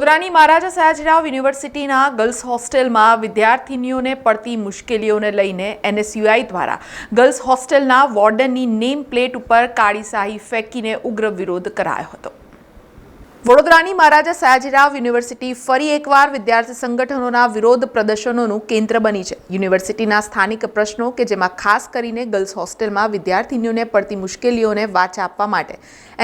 વડોદરાની મહારાજા સયાજીરાવ યુનિવર્સિટીના ગર્લ્સ હોસ્ટેલમાં વિદ્યાર્થીનીઓને પડતી મુશ્કેલીઓને લઈને એનએસયુઆઈ દ્વારા ગર્લ્સ હોસ્ટેલના વોર્ડનની નેમ પ્લેટ ઉપર કાળી શાહી ફેંકીને ઉગ્ર વિરોધ કરાયો હતો. વડોદરાની મહારાજા સયાજીરાવ યુનિવર્સિટી ફરી એકવાર વિદ્યાર્થી સંગઠનોના વિરોધ પ્રદર્શનોનું કેન્દ્ર બની છે. યુનિવર્સિટીના સ્થાનિક પ્રશ્નો કે જેમાં ખાસ કરીને ગર્લ્સ હોસ્ટેલમાં વિદ્યાર્થીનીઓને પડતી મુશ્કેલીઓને વાચા આપવા માટે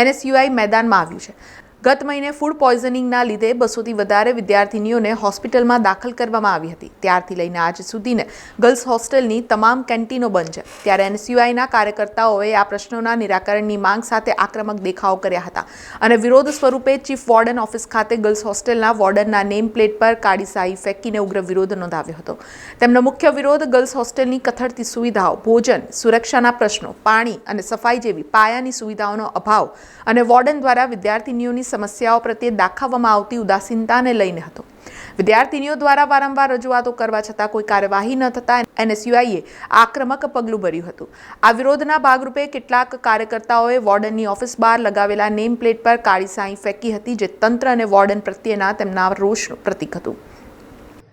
એનએસયુઆઈ મેદાનમાં આવ્યું છે. ગત મહિને ફૂડ પોઈઝનિંગના લીધે બસોથી વધારે વિદ્યાર્થીનીઓને હોસ્પિટલમાં દાખલ કરવામાં આવી હતી. ત્યારથી લઈને આજ સુધીને ગર્લ્સ હોસ્ટેલની તમામ કેન્ટીનો બંધ છે. ત્યારે એનસીયુઆઈના કાર્યકર્તાઓએ આ પ્રશ્નોના નિરાકરણની માંગ સાથે આક્રમક દેખાવો કર્યા હતા અને વિરોધ સ્વરૂપે ચીફ વોર્ડન ઓફિસ ખાતે ગર્લ્સ હોસ્ટેલના વોર્ડનના નેમ પ્લેટ પર કાળી શાહી ફેંકીને ઉગ્ર વિરોધ નોંધાવ્યો હતો. તેમનો મુખ્ય વિરોધ ગર્લ્સ હોસ્ટેલની કથળતી સુવિધાઓ, ભોજન, સુરક્ષાના પ્રશ્નો, પાણી અને સફાઈ જેવી પાયાની સુવિધાઓનો અભાવ અને વોર્ડન દ્વારા વિદ્યાર્થીનીઓની સમસ્યાઓ પ્રત્યે દાખવવામાં આવતી ઉદાસીનતાને લઈને હતો. વિદ્યાર્થીનીઓ દ્વારા વારંવાર રજૂઆતો કરવા છતાં કોઈ કાર્યવાહી ન થતાં એનએસયુઆઈએ આક્રમક પગલું ભર્યું હતું. આ વિરોધના ભાગરૂપે કેટલાક કાર્યકર્તાઓએ વોર્ડનની ઓફિસ બહાર લગાવેલા નેમ પ્લેટ પર કાળી સાંઈ ફેંકી હતી, જે તંત્ર અને વોર્ડન પ્રત્યેના તેમના રોષનું પ્રતીક હતું.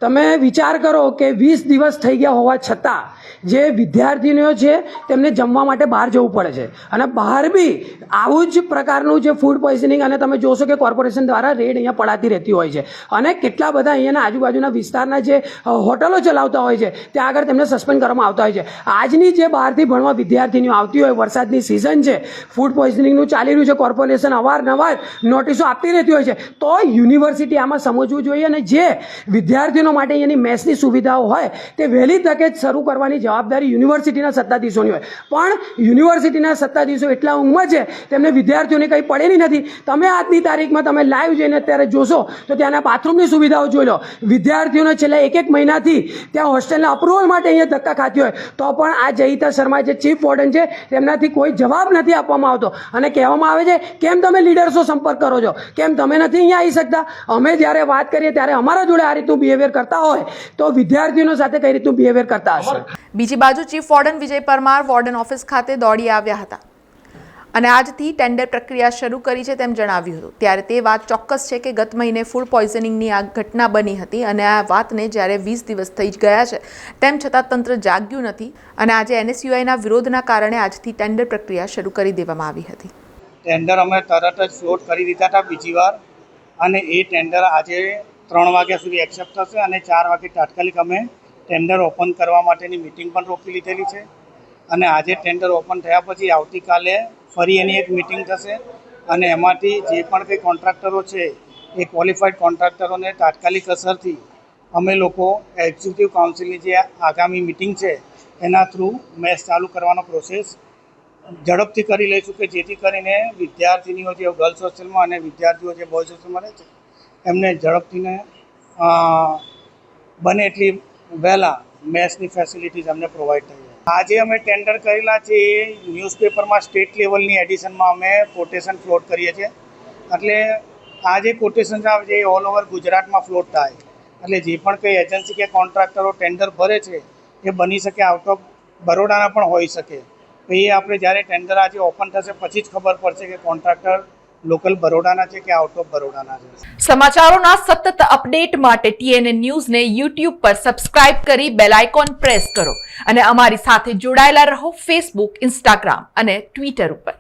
તમે વિચાર કરો કે વીસ દિવસ થઈ ગયા હોવા છતાં જે વિદ્યાર્થીનીઓ છે, તેમને જમવા માટે બહાર જવું પડે છે. અને બહાર બી આવું જ પ્રકારનું જે ફૂડ પોઈઝનિંગ અને તમે જોશો કે કોર્પોરેશન દ્વારા રેડ અહીંયા પડાતી રહેતી હોય છે. અને કેટલા બધા અહીંયાના આજુબાજુના વિસ્તારના જે હોટલો ચલાવતા હોય છે, ત્યાં આગળ તેમને સસ્પેન્ડ કરવામાં આવતા હોય છે. આજની જે બહારથી ભણવા વિદ્યાર્થીનીઓ આવતી હોય, વરસાદની સિઝન છે ફૂડ પોઈઝનિંગનું ચાલી રહ્યું છે કોર્પોરેશન અવારનવાર નોટિસો આપતી રહેતી હોય છે. તો યુનિવર્સિટી આમાં સમજવું જોઈએ અને જે માટે એની મેસની સુવિધાઓ હોય, તે વહેલી તકે જ શરૂ કરવાની જવાબદારી યુનિવર્સિટીના સત્તાધીશોની હોય. પણ યુનિવર્સિટીના સત્તાધીશો એટલા ઊંઘમાં છે, તેમને વિદ્યાર્થીઓને કંઈ પડેલી નથી. તમે આજની તારીખમાં તમે લાઈવ જઈને અત્યારે જોશો, તો ત્યાંના બાથરૂમની સુવિધાઓ જોઈ લો. વિદ્યાર્થીઓને છેલ્લા એક એક મહિનાથી ત્યાં હોસ્ટેલના અપ્રુવલ માટે અહીંયા ધક્કા ખાતી હોય. તો પણ આ જયિતા શર્મા જે ચીફ વોર્ડન છે, તેમનાથી કોઈ જવાબ નથી આપવામાં આવતો. અને કહેવામાં આવે છે, કેમ તમે લીડર્સો સંપર્ક કરો છો? કેમ તમે નથી અહીંયા આવી શકતા? અમે જ્યારે વાત કરીએ, ત્યારે અમારા જોડે આ રીતનું બિહેવિયર કરતા હોય તો વિદ્યાર્થીઓ સાથે કઈ રીતનું બિહેવિયર કરતા હશે? બીજી બાજુ chief warden Vijay Parmar warden office ખાતે દોડી આવ્યા હતા. અને આજથી ટેન્ડર પ્રક્રિયા શરૂ કરી છે તેમ જણાવ્યું હતું. ત્યારે તે વાત ચોક્કસ છે કે ગત મહિને ફૂડ પોઈઝનિંગની આ ઘટના બની હતી અને આ વાતને જ્યારે વીસ દિવસ થઈ જ ગયા છે તેમ છતાં તંત્ર જાગ્યું નથી અને આજે એનએસયુઆઈના વિરોધના કારણે આજથી ટેન્ડર પ્રક્રિયા શરૂ કરી દેવામાં આવી હતી. ટેન્ડર અમે તરત જ ફ્લોટ કરી દીધા હતા બીજી વાર. અને એ ટેન્ડર આજે ત્રણ વાગ્યા સુધી એક્સેપ્ટ થશે અને ચાર વાગે તાત્કાલિક અમે ટેન્ડર ઓપન કરવા માટેની મિટિંગ પણ રોકી લીધેલી છે. અને આજે ટેન્ડર ઓપન થયા પછી આવતીકાલે ફરી એની એક મિટિંગ થશે. અને એમાંથી જે પણ કંઈ કોન્ટ્રાક્ટરો છે, એ ક્વોલિફાઈડ કોન્ટ્રાક્ટરોને તાત્કાલિક અસરથી અમે લોકો એક્ઝિક્યુટિવ કાઉન્સિલની જે આગામી મિટિંગ છે, એના થ્રુ મેચ ચાલુ કરવાનો પ્રોસેસ ઝડપથી કરી લઈશું કે જેથી કરીને વિદ્યાર્થીનીઓ જે ગર્લ્સ હોસ્ટેલમાં અને વિદ્યાર્થીઓ જે બોયઝ હોસ્ટેલમાં રહે છે એમને ઝડપથીને બને એટલી વહેલા મેસની ફેસિલિટીઝ અમને પ્રોવાઈડ થઈ આજે અમે ટેન્ડર કરેલા છે એ ન્યૂઝપેપરમાં સ્ટેટ લેવલની એડિશનમાં અમે કોટેશન ફ્લોટ કરીએ છીએ. એટલે આ જે કોટેશન આવે છે એ ઓલ ઓવર ગુજરાતમાં ફ્લોટ થાય. એટલે જે પણ કંઈ એજન્સી કે કોન્ટ્રાક્ટરો ટેન્ડર ભરે છે, એ બની શકે આઉટ ઓફ બરોડાના પણ હોઈ શકે. એ આપણે જ્યારે ટેન્ડર આજે ઓપન થશે, પછી જ ખબર પડશે કે કોન્ટ્રાક્ટર લોકલ બરોડાના છે કે આઉટ ઓફ બરોડાના છે? સમાચારોના સતત અપડેટ માટે ટીએનએ ન્યૂઝને યુટ્યુબ પર સબસ્ક્રાઇબ કરી બેલ આઇકોન પ્રેસ કરો અને અમારી સાથે જોડાયેલા રહો ફેસબુક ઇન્સ્ટાગ્રામ અને ટ્વિટર ઉપર.